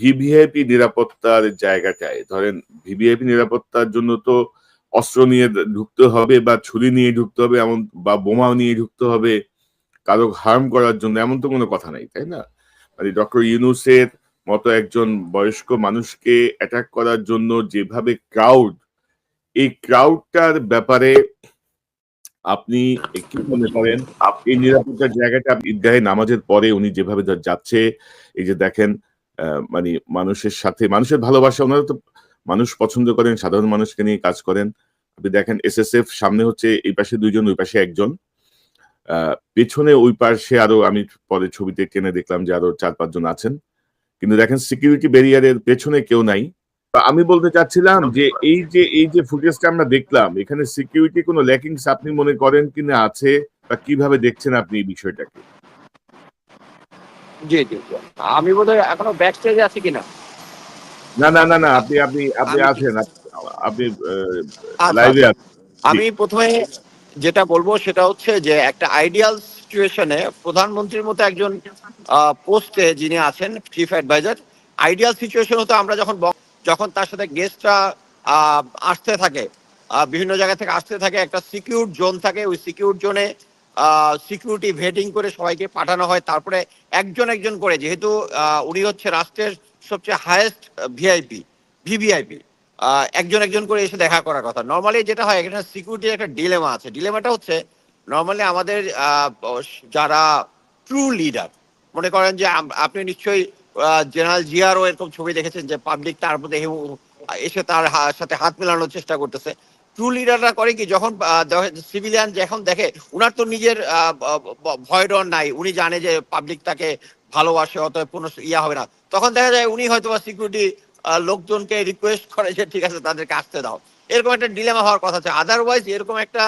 VVIP নিরাপত্তার জায়গা জায়গাটায়। ধরেন ভিভিআইপি নিরাপত্তার জন্য তো অস্ত্র নিয়ে ঢুকতে হবে বা ছুরি নিয়ে ঢুকতে হবে এমন, বা বোমা নিয়ে ঢুকতে হবে, কারও হার্ম করার জন্য এমন তো কোনো কথা নাই, তাই না? মানে ডক্টর ইউনুসের মতো একজন বয়স্ক মানুষকে অ্যাটাক করার জন্য যেভাবে ক্রাউড এই ক্রাউডটার ব্যাপারে আপনি কি মনে করেন এই নিরাপত্তার জায়গাটা ঈদগাহে নামাজের পরে উনি যেভাবে যাচ্ছে, এই যে দেখেন মানে মানুষের সাথে, মানুষের ভালোবাসা, ওনারা তো মানুষ পছন্দ করেন, সাধারণ মানুষকে নিয়ে কাজ করেন। আপনি দেখেন এসএসএফ সামনে হচ্ছে এই পাশে দুইজন, ওই পাশে একজন। পেছনে ওই পাশে আরও আমি পরে ছবিতে টেনে দেখলাম যে আরও চার পাঁচজন আছেন। কিন্তু দেখেন সিকিউরিটি ব্যারিয়ারের পেছনে কেউ নাই। আমি বলতে চাচ্ছিলাম যে এই যে এই যে ফুটেজটা আমরা দেখলাম, এখানে সিকিউরিটি কোনো ল্যাকিংস আপনি মনে করেন কিনা আছে? বা কীভাবে দেখছেন আপনি এই বিষয়টাকে? জি জি। আমি বোধহয় এখনও ব্যাক স্টেজে আছি কিনা? না না না না আপনি আপনি আপনি আছেন আপনি আচ্ছা, লাইভে আছেন। আমি প্রথমে যেটা বলব সেটা হচ্ছে যে একটা আইডিয়াল সিচুয়েশনে প্রধানমন্ত্রীর মতো একজন পোস্টে যিনি আছেন চিফ অ্যাডভাইজার আইডিয়াল সিচুয়েশন হতো আমরা যখন যখন তার সাথে গেস্টরা আসতে থাকে বিভিন্ন জায়গা থেকে আসতে থাকে একটা সিকিউর জোন থাকে ওই সিকিউর জোনে সিকিউরিটি ভেটিং করে সবাইকে পাঠানো হয়। তারপরে একজন একজন করে, যেহেতু উনি হচ্ছে রাষ্ট্রের সবচেয়ে হায়েস্ট ভিআইপি ভিভিআইপি একজন একজন করে এসে দেখা করার কথা। নর্মালি যেটা হয়, এখানে সিকিউরিটির একটা ডিলেমা আছে। ডিলেমাটা হচ্ছে নর্মালি আমাদের যারা ট্রু লিডার মনে করেন যে আপনি নিশ্চয়ই জেনারেল জিয়ারও এরকম ছবি দেখেছেন যে পাবলিক তার মধ্যে এসে তার সাথে হাত মেলানোর চেষ্টা করতেছে। ট্রু লিডাররা করে কি, যখন সিভিলিয়ান যখন দেখে, উনার তো নিজের ভয় ডর নাই। উনি জানে যে পাবলিক তাকে ভালোবাসে, অতএব কোনো ইয়া হবে না। তখন দেখা যায় উনি হয়তো সিকিউরিটি লোকজনকে রিকোয়েস্ট করে যে, ঠিক আছে, তাদেরকে আসতে দাও। এরকম একটা ডিলেমা হওয়ার কথা আছে। আদারওয়াইজ এরকম একটা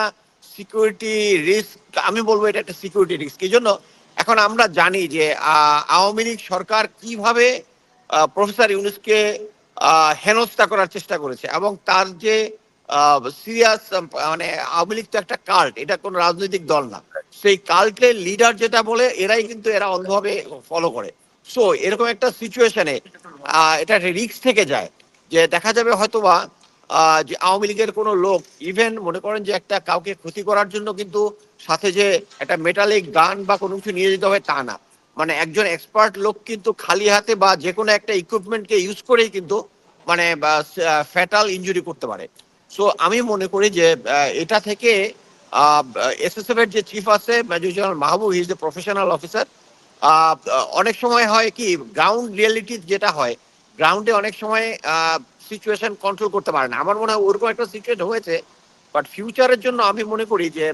সিকিউরিটি রিস্ক আমি বলব এটা একটা সিকিউরিটি রিস্ক এই জন্য এখন আমরা জানি যে আওয়ামী লীগ সরকার কীভাবে প্রফেসর ইউনুসকে হেনস্থা করার চেষ্টা করেছে এবং তার যে সিরিয়াস মানে আওয়ামী লীগ তো একটা কাল্ট এটা কোনো রাজনৈতিক দল না। সেই কাল্টের লিডার যেটা বলে, এরাই কিন্তু এরা অন্ধভাবে ফলো করে। সো এরকম একটা সিচুয়েশনে এটা একটা রিস্ক থেকে যায় যে দেখা যাবে হয়তোবা যে আওয়ামী লীগের কোনো লোক ইভেন মনে করেন যে একটা কাউকে ক্ষতি করার জন্য কিন্তু সাথে যে একটা মেটালিক গান বা কোনো কিছু নিয়ে যেতে হবে তা না। মানে একজন এক্সপার্ট লোক কিন্তু খালি হাতে বা যে কোনো একটা ইকুইপমেন্টকে ইউজ করেই কিন্তু মানে ফ্যাটাল ইনজুরি করতে পারে। সো আমি মনে করি যে এটা থেকে এসএসএফ এর যে চিফ আছে major general Mahbub is a professional officer অনেক সময় হয় কি গ্রাউন্ড রিয়েলিটি যেটা হয় গ্রাউন্ডে অনেক সময় সিচুয়েশন কন্ট্রোল করতে পারে না। আমার মনে হয় ওরকম একটা সিচুয়েশন হয়েছে বাট ফিউচারের জন্য আমি মনে করি যে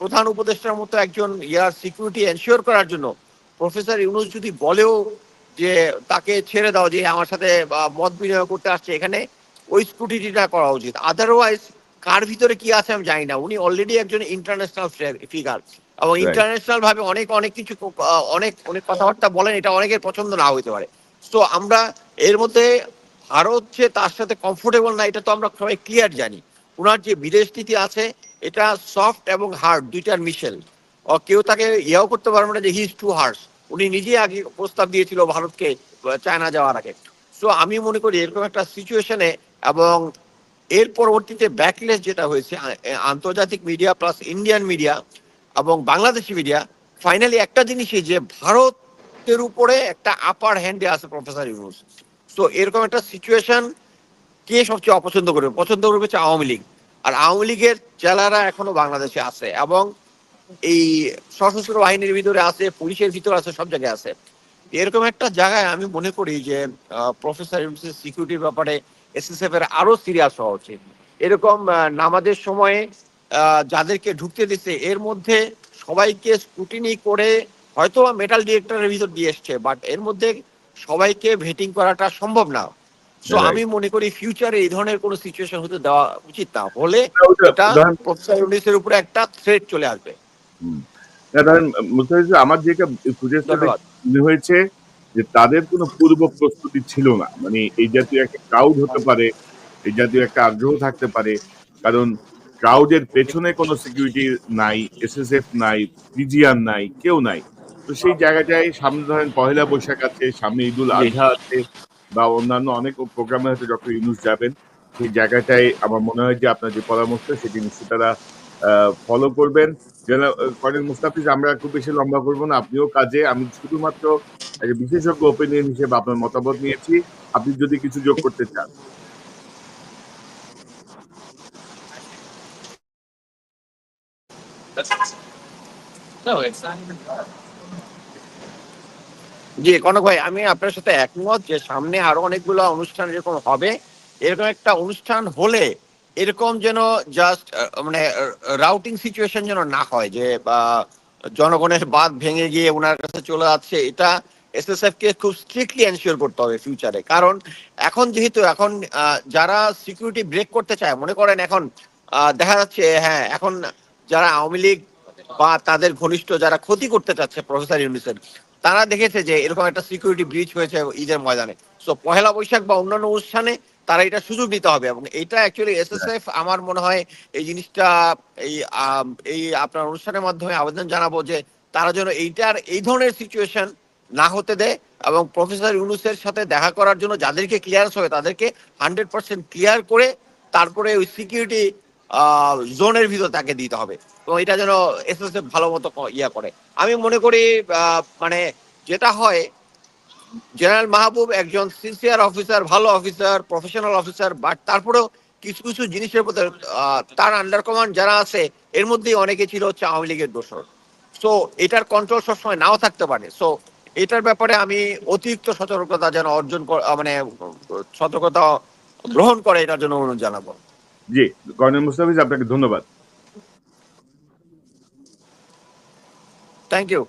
প্রধান উপদেষ্টার মতো একজন ইয়ার সিকিউরিটি এনশিওর করার জন্য প্রফেসর ইউনুস যদি বলেও যে, তাকে ছেড়ে দাও যে, আমার সাথে মত বিনিময় করতে আসছে এখানে ওই স্কুটিটা করা উচিত। আদারওয়াইজ কার ভিতরে কি আছে আমি জানি না। উনি অলরেডি একজন ইন্টারন্যাশনাল ফিগার এবং. ইন্টারন্যাশনাল ভাবে অনেক অনেক কিছু অনেক অনেক কথাবার্তা বলেন এটা অনেকের পছন্দ না হইতে পারে। তো আমরা এর মধ্যে ভারত যে তার সাথে কমফোর্টেবল না এটা তো আমরা সবাই ক্লিয়ার জানি। ওনার যে বিদেশ নীতি আছে এটা সফট এবং হার্ড দুইটার মিশেল। কেউ তাকে ইয়েও করতে পারবে না যে হি ইজ টু হার্স উনি নিজেই আগে প্রস্তাব দিয়েছিল ভারতকে চায়না যাওয়ার আগে। সো আমি মনে করি এরকম একটা সিচুয়েশনে এবং এর পরবর্তীতে ব্যাকলেস যেটা হয়েছে আন্তর্জাতিক মিডিয়া প্লাস ইন্ডিয়ান মিডিয়া এবং বাংলাদেশি মিডিয়া ফাইনালি একটা জিনিসই যে ভারতের উপরে একটা আপার হ্যান্ডে আছে প্রফেসর ইউনুস। তো এরকম একটা সিচুয়েশন কে সবচেয়ে অপছন্দ করবে? পছন্দ করবে হচ্ছে আওয়ামী লীগ। আর আওয়ামী লীগের জেলারা এখনও বাংলাদেশে আছে এবং এই সশস্ত্র বাহিনীর ভিতরে আছে, পুলিশের ভিতরে আছে, সব জায়গায় আছে। এরকম একটা জায়গায় আমি মনে করি যে প্রফেসর সিকিউরিটির ব্যাপারে এসএসএফ এর আরও সিরিয়াস হওয়া উচিত। এরকম নামাজের সময়ে যাদেরকে ঢুকতে দিচ্ছে এর মধ্যে সবাইকে স্কুটিনি করে হয়তো মেটাল ডিরেক্টরের ভিতর দিয়ে এসছে বাট এর মধ্যে সবাইকে ভেটিং করাটা সম্ভব না। তো আমি মনে করি ফিউচারে এই ধরনের কোনো সিচুয়েশন হতে দেওয়া উচিত না। হলে এটা প্রফেসর ইউনিসের উপরে একটা থ্রেট চলে আসবে। ধরেন মুস্তাফিজ আমার যেটা হয়েছে যে তাদের কোনো পূর্ব প্রস্তুতি ছিল না। মানে এই জাতীয় একটা ক্রাউড হতে পারে এই জাতীয় একটা আগ্রহ থাকতে পারে কারণ ক্রাউডের পেছনে কোনো সিকিউরিটি নাই এসএসএফ নাই পিজিআর নাই কেউ নাই। তো সেই জায়গাটায় সামনে ধরেন পহেলা বৈশাখ আছে সামনে ঈদুল। আজহা আছে বা অন্যান্য অনেক প্রোগ্রামে হয়তো ডক্টর ইউনুস যাবেন। সেই জায়গাটায় আমার মনে হয় যে আপনার যে পরামর্শ সেটি নিশ্চয়ই তারা ফলো করবেন। যেন কর্নেল মুস্তাফিজ আমরা খুব বেশি লম্বা করব না। আপনিও কাজে আমি শুধুমাত্র বিশেষজ্ঞ ওপিনিয়ন হিসেবে আপনার মতামত নিয়েছি। আপনি যদি কিছু যোগ করতে চান. জি কনক ভাই আমি আপনার সাথে একমত যে সামনে আরও অনেকগুলো অনুষ্ঠান এরকম হবে। এরকম একটা অনুষ্ঠান হলে এরকম যেন জাস্ট মানে রাউটিং সিচুয়েশন যেন না হয় যে বা জনগণের বাদ ভেঙে গিয়ে ওনার কাছে চলে যাচ্ছে এটা এসএসএফ কে খুব স্ট্রিক্টলি এনশিওর করতে হবে ফিউচারে কারণ এখন যেহেতু এখন যারা সিকিউরিটি ব্রেক করতে চায়, মনে করেন এখন দেখা যাচ্ছে হ্যাঁ এখন যারা আওয়ামী লীগ বা তাদের ঘনিষ্ঠ যারা ক্ষতি করতে চাচ্ছে প্রফেসর ইউনিসের, তারা দেখেছে যে এরকম একটা সিকিউরিটি ব্রিচ হয়েছে ঈদের ময়দানে। সো পহেলা বৈশাখ বা অন্যান্য অনুষ্ঠানে তারা এটা সুযোগ নিতে হবে এবং এটা অ্যাকচুয়ালি এসএসএফ আমার মনে হয় এই জিনিসটা, এই এই আপনার অনুষ্ঠানের মাধ্যমে আবেদন জানাব যে তারা যেন এইটার, এই ধরনের সিচুয়েশন না হতে দেয় এবং প্রফেসর ইউনুসের সাথে দেখা করার জন্য যাদেরকে ক্লিয়ারেন্স হবে, তাদেরকে হান্ড্রেড পার্সেন্ট ক্লিয়ার করে তারপরে ওই সিকিউরিটি জোনের ভিতর তাকে দিতে হবে। এবং এটা যেন এস এস এফ ভালো মতো ইয়া করে। আমি মনে করি মানে যেটা হয়, জেনারেল মাহবুব একজন সিনসিয়ার অফিসার ভালো অফিসার প্রফেশনাল অফিসার বাট তারপরেও কিছু কিছু জিনিসের প্রতি তার আন্ডার কমান্ড যারা আছে, এর মধ্যেই অনেকে ছিল হচ্ছে আওয়ামী লীগের দোষর। সো এটার কন্ট্রোল সবসময় নাও থাকতে পারে। সো এটার ব্যাপারে আমি অতিরিক্ত সতর্কতা যেন অর্জন মানে সতর্কতা গ্রহণ করে এটার জন্য অনুরোধ জানাব। জি কর্নেল মুস্তাফিজ আপনাকে ধন্যবাদ। থ্যাংক ইউ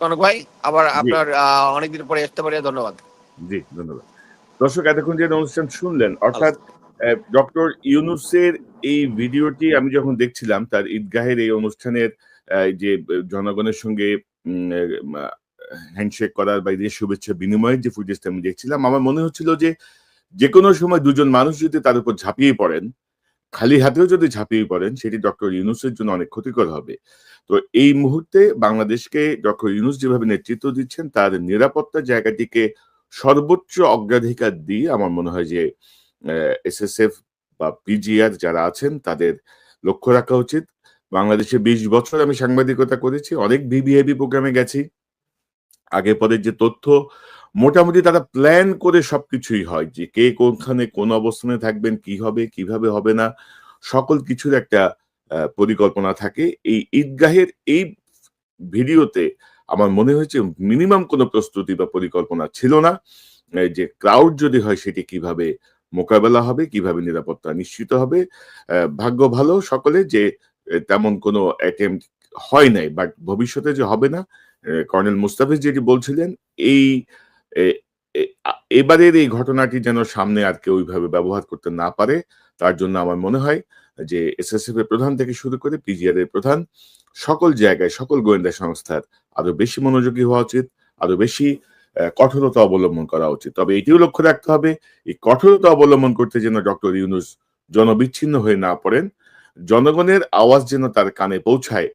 কনক ভাই আবার আপনার অনেকদিন পরে আসতে পারে ধন্যবাদ। জি ধন্যবাদ। দর্শক এতক্ষণ যে অনুষ্ঠান শুনলেন অর্থাৎ ডক্টর ইউনুসের এই ভিডিওটি আমি যখন দেখছিলাম তার ঈদগাহের এই অনুষ্ঠানের যে জনগণের সঙ্গে হ্যান্ডশেক করার বা ঈদের শুভেচ্ছা বিনিময়ের যে ফুটেজটা আমি দেখছিলাম, আমার মনে হচ্ছিল যে যে কোনো সময় দুজন মানুষ যদি তার উপর ঝাঁপিয়ে পড়েন, খালি হাতেও যদি ঝাঁপিয়ে পড়েন, সেটি ডক্টর ইউনুসের জন্য অনেক ক্ষতিকর হবে। তো এই মুহূর্তে বাংলাদেশকে ডক্টর ইউনুস যেভাবে নেতৃত্ব দিচ্ছেন, তার নিরাপত্তা জায়গাটিকে সর্বোচ্চ অগ্রাধিকার দিয়ে আমার মনে হয় যে এসএসএফ বা পিজিআর যারা আছেন, তাদের লক্ষ্য রাখা উচিত। বাংলাদেশে বিশ বছর আমি সাংবাদিকতা করেছি, অনেক ভিভিআইপি প্রোগ্রামে গেছি। আগে পরের যে তথ্য, মোটামুটি তারা প্ল্যান করে সবকিছুই হয় যে কে কোনখানে কোন অবস্থানে থাকবেন, কি হবে, কীভাবে হবে না, সকল কিছুর একটা পরিকল্পনা থাকে। এই ঈদগাহের এই ভিডিওতে আমার মনে হয়েছে মিনিমাম কোনো প্রস্তুতি বা পরিকল্পনা ছিল না। যে ক্রাউড যদি হয় সেটি কীভাবে মোকাবেলা হবে, কীভাবে নিরাপত্তা নিশ্চিত হবে ভাগ্য ভালো সকলে যে তেমন কোনো অ্যাটেম্প হয় নাই বাট ভবিষ্যতে যে হবে না কর্নেল মুস্তাফিজ যেটি বলছিলেন, এই এবারের এই ঘটনাটি যেন সামনে আর কেউ ওইভাবে ব্যবহার করতে না পারে, তার জন্য আমার মনে হয় যে এসএসএফ এর প্রধান থেকে শুরু করে পিজিআর এর প্রধান, সকল জায়গায়, সকল গোয়েন্দা সংস্থার আরও বেশি মনোযোগী হওয়া উচিত, আরও বেশি কঠোরতা অবলম্বন করা উচিত। তবে এটিও লক্ষ্য রাখতে হবে, এই কঠোরতা অবলম্বন করতে যেন ডক্টর ইউনুস জনবিচ্ছিন্ন হয়ে না পড়েন, জনগণের আওয়াজ যেন তার কানে পৌঁছায়